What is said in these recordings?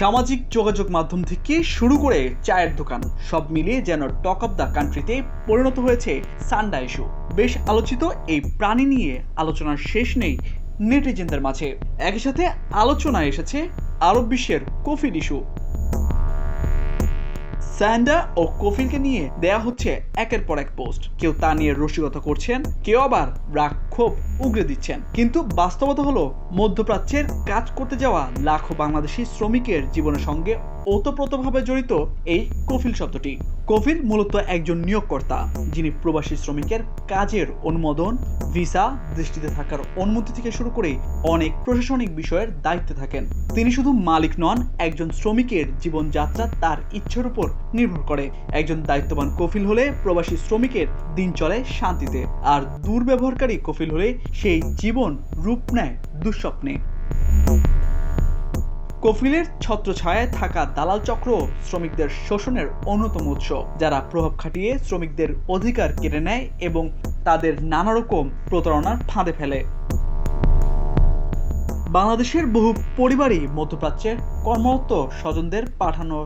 সামাজিক যোগাযোগ মাধ্যম থেকে শুরু করে চায়ের দোকান, সব মিলিয়ে যেন টক অফ দ্য কান্ট্রিতে পরিণত হয়েছে সান্ডা ইস্যু। বেশ আলোচিত এই প্রাণী নিয়ে আলোচনার শেষ নেই নেটিজেনদের মাঝে। একই সাথে আলোচনায় এসেছে আরব বিশ্বের কফিল ইস্যু। স্যান্ডা ও কফিলকে নিয়ে দেয়া হচ্ছে একের পর এক পোস্ট। কেউ তা নিয়ে রসিকতা করছেন, কেউ আবার রাগ ক্ষোভ উগড়ে দিচ্ছেন। কিন্তু বাস্তবতা হলো, মধ্যপ্রাচ্যের কাজ করতে যাওয়া লাখো বাংলাদেশি শ্রমিকের জীবনের সঙ্গে ওতপ্রোতভাবে জড়িত এই কফিল শব্দটি। কফিল মূলত একজন নিয়োগকর্তা, যিনি প্রবাসী শ্রমিকের কাজের অনুমোদন, ভিসা, দৃষ্টিতে থাকার অনুমতি থেকে শুরু করে অনেক প্রশাসনিক বিষয়ের দায়িত্বে থাকেন। তিনি শুধু মালিক নন, একজন শ্রমিকের জীবনযাত্রা তার ইচ্ছার উপর নির্ভর করে। একজন দায়িত্ববান কফিল হলে প্রবাসী শ্রমিকের দিন চলে শান্তিতে, আর দুর্ব্যবহারকারী কফিল হলে সেই জীবন রূপ নেয় দুঃস্বপ্নে। কফিলের ছত্রছায়ায় থাকা দালাল চক্র শ্রমিকদের শোষণের অন্যতম উৎস, যারা প্রভাব খাটিয়ে শ্রমিকদের অধিকার কেড়ে নেয় এবং তাদের নানা রকম প্রতারণার ফাঁদে ফেলে। বাংলাদেশের বহু পরিবারই মধ্যপ্রাচ্যের কর্মরত স্বজনদের পাঠানো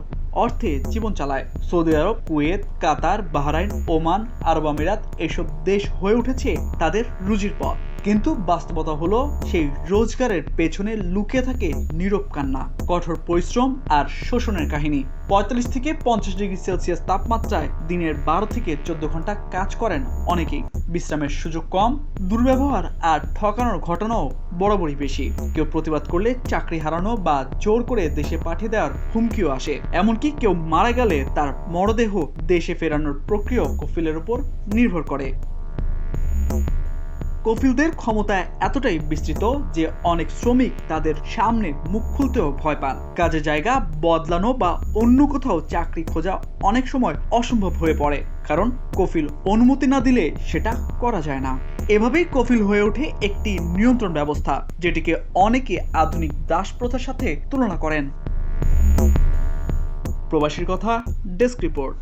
অর্থে জীবন চালায়। Saudi Arab, Kuwait, Qatar, Bahrain, Oman, Arab আমিরাত এসব দেশ হয়ে উঠেছে তাদের রুজির পথ। কিন্তু বাস্তবতা হলো সেই রোজগারের পেছনে লুকিয়ে থাকে নীরব কান্না, কঠোর পরিশ্রম আর শোষণের কাহিনী। পঁয়তাল্লিশ থেকে পঞ্চাশ ডিগ্রি সেলসিয়াস তাপমাত্রায় দিনের বারো থেকে চোদ্দ ঘণ্টা কাজ করেন অনেকেই। বিশ্রামের সুযোগ কম, দুর্ব্যবহার আর ঠকানোর ঘটনাও বরাবরই বেশি। কেউ প্রতিবাদ করলে চাকরি হারানো বা জোর করে দেশে পাঠিয়ে দেওয়ার হুমকিও আসে। এমনকি কেউ মারা গেলে তার মরদেহ দেশে ফেরানোর প্রক্রিয়া কফিলের উপর নির্ভর করে। কফিলদের ক্ষমতা এতটাই বিস্তৃত যে অনেক শ্রমিক তাদের সামনে মুখ খুলতেও ভয় পান। কাজের জায়গা বদলানো বা অন্য কোথাও চাকরি খোঁজা অনেক সময় অসম্ভব হয়ে পড়ে, কারণ কফিল অনুমতি না দিলে সেটা করা যায় না। এভাবেই কফিল হয়ে ওঠে একটি নিয়ন্ত্রণ ব্যবস্থা, যেটিকে অনেকে আধুনিক দাস প্রথার সাথে তুলনা করেন। প্রবাসীর কথা, ডেস্ক রিপোর্ট।